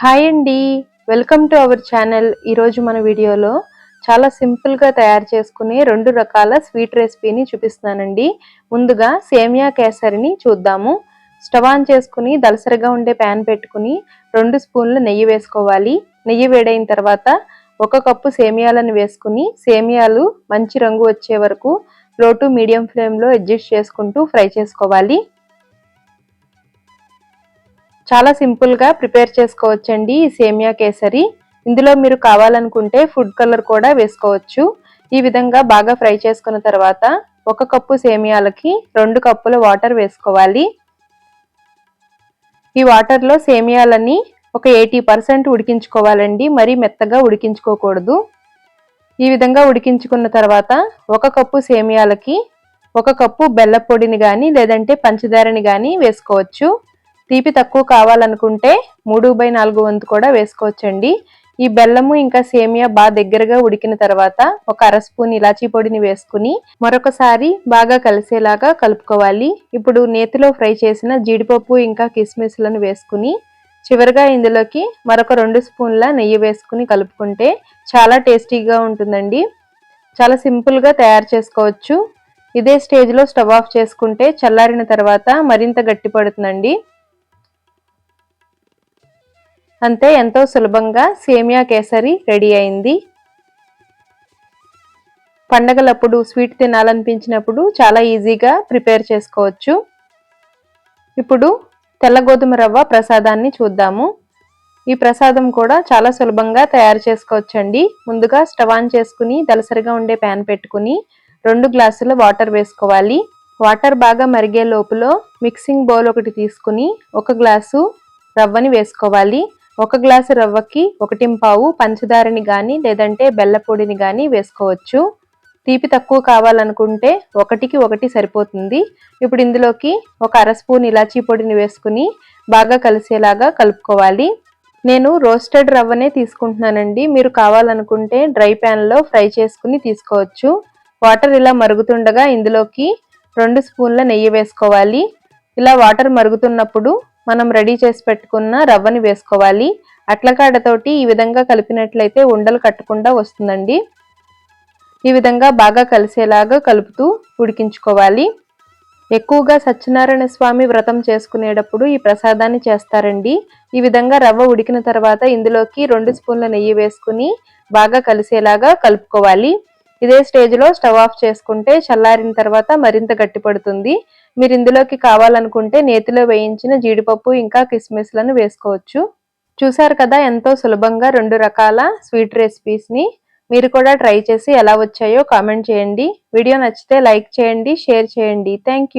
Hi అండి. Welcome to our channel. ఈరోజు మన వీడియోలో చాలా సింపుల్గా తయారు చేసుకునే రెండు రకాల స్వీట్ రెసిపీని చూపిస్తున్నానండి. ముందుగా సేమియా కేసరిని చూద్దాము. స్టవ్ ఆన్ చేసుకుని దలసరిగా ఉండే ప్యాన్ పెట్టుకుని రెండు స్పూన్లు నెయ్యి వేసుకోవాలి. నెయ్యి వేడైన తర్వాత ఒక కప్పు సేమియాలను వేసుకుని సేమియాలు మంచి రంగు వచ్చే వరకు లో టు మీడియం ఫ్లేమ్లో అడ్జస్ట్ చేసుకుంటూ ఫ్రై చేసుకోవాలి. చాలా సింపుల్గా ప్రిపేర్ చేసుకోవచ్చండి ఈ సేమియా కేసరి. ఇందులో మీరు కావాలనుకుంటే ఫుడ్ కలర్ కూడా వేసుకోవచ్చు. ఈ విధంగా బాగా ఫ్రై చేసుకున్న తర్వాత ఒక కప్పు సేమియాలకి రెండు కప్పుల వాటర్ వేసుకోవాలి. ఈ వాటర్లో సేమియాలని ఒక ఎయిటీ పర్సెంట్ ఉడికించుకోవాలండి. మరీ మెత్తగా ఉడికించుకోకూడదు. ఈ విధంగా ఉడికించుకున్న తర్వాత ఒక కప్పు సేమియాలకి ఒక కప్పు బెల్ల పొడిని కానీ లేదంటే పంచదారని కానీ వేసుకోవచ్చు. తీపి తక్కువ కావాలనుకుంటే మూడు బై నాలుగు వంతు కూడా వేసుకోవచ్చండి. ఈ బెల్లము ఇంకా సేమియా బాగా దగ్గరగా ఉడికిన తర్వాత ఒక అర స్పూన్ ఇలాచీ పొడిని వేసుకుని మరొకసారి బాగా కలిసేలాగా కలుపుకోవాలి. ఇప్పుడు నేతిలో ఫ్రై చేసిన జీడిపప్పు ఇంకా కిస్మిస్లను వేసుకుని చివరిగా ఇందులోకి మరొక రెండు స్పూన్ల నెయ్యి వేసుకుని కలుపుకుంటే చాలా టేస్టీగా ఉంటుందండి. చాలా సింపుల్గా తయారు చేసుకోవచ్చు. ఇదే స్టేజ్లో స్టవ్ ఆఫ్ చేసుకుంటే చల్లారిన తర్వాత మరింత గట్టి పడుతుందండి అంతే ఎంతో సులభంగా సేమియా కేసరి రెడీ అయింది. పండగలప్పుడు స్వీట్ తినాలనిపించినప్పుడు చాలా ఈజీగా ప్రిపేర్ చేసుకోవచ్చు. ఇప్పుడు తెల్ల గోధుమ రవ్వ ప్రసాదాన్ని చూద్దాము. ఈ ప్రసాదం కూడా చాలా సులభంగా తయారు చేసుకోవచ్చండి. ముందుగా స్టవ్ ఆన్ చేసుకుని దలసరిగా ఉండే ప్యాన్ పెట్టుకుని రెండు గ్లాసుల వాటర్ వేసుకోవాలి. వాటర్ బాగా మరిగే లోపల మిక్సింగ్ బౌల్ ఒకటి తీసుకుని ఒక గ్లాసు రవ్వని వేసుకోవాలి. ఒక గ్లాసు రవ్వకి ఒకటింపావు పంచదారని కానీ లేదంటే బెల్లపొడిని కానీ వేసుకోవచ్చు. తీపి తక్కువ కావాలనుకుంటే ఒకటికి ఒకటి సరిపోతుంది. ఇప్పుడు ఇందులోకి ఒక అర స్పూన్ ఇలాచీ పొడిని వేసుకుని బాగా కలిసేలాగా కలుపుకోవాలి. నేను రోస్టెడ్ రవ్వనే తీసుకుంటున్నానండి. మీరు కావాలనుకుంటే డ్రై ప్యాన్లో ఫ్రై చేసుకుని తీసుకోవచ్చు. వాటర్ ఇలా మరుగుతుండగా ఇందులోకి రెండు స్పూన్ల నెయ్యి వేసుకోవాలి. ఇలా వాటర్ మరుగుతున్నప్పుడు మనం రెడీ చేసి పెట్టుకున్న రవ్వని వేసుకోవాలి. అట్లకాడతోటి ఈ విధంగా కలిపినట్లయితే ఉండలు కట్టకుండా వస్తుందండి. ఈ విధంగా బాగా కలిసేలాగా కలుపుతూ ఉడికించుకోవాలి. ఎక్కువగా సత్యనారాయణ స్వామి వ్రతం చేసుకునేటప్పుడు ఈ ప్రసాదాన్ని చేస్తారండి. ఈ విధంగా రవ్వ ఉడికిన తర్వాత ఇందులోకి రెండు స్పూన్ల నెయ్యి వేసుకుని బాగా కలిసేలాగా కలుపుకోవాలి. ఇదే స్టేజ్లో స్టవ్ ఆఫ్ చేసుకుంటే చల్లారిన తర్వాత మరింత గట్టిపడుతుంది మీరు ఇందులోకి కావాలనుకుంటే నేతిలో వేయించిన జీడిపప్పు ఇంకా కిస్మిస్లను వేసుకోవచ్చు. చూసారు కదా ఎంతో సులభంగా రెండు రకాల స్వీట్ రెసిపీస్ని. మీరు కూడా ట్రై చేసి ఎలా వచ్చాయో కామెంట్ చేయండి. వీడియో నచ్చితే లైక్ చేయండి షేర్ చేయండి. థ్యాంక్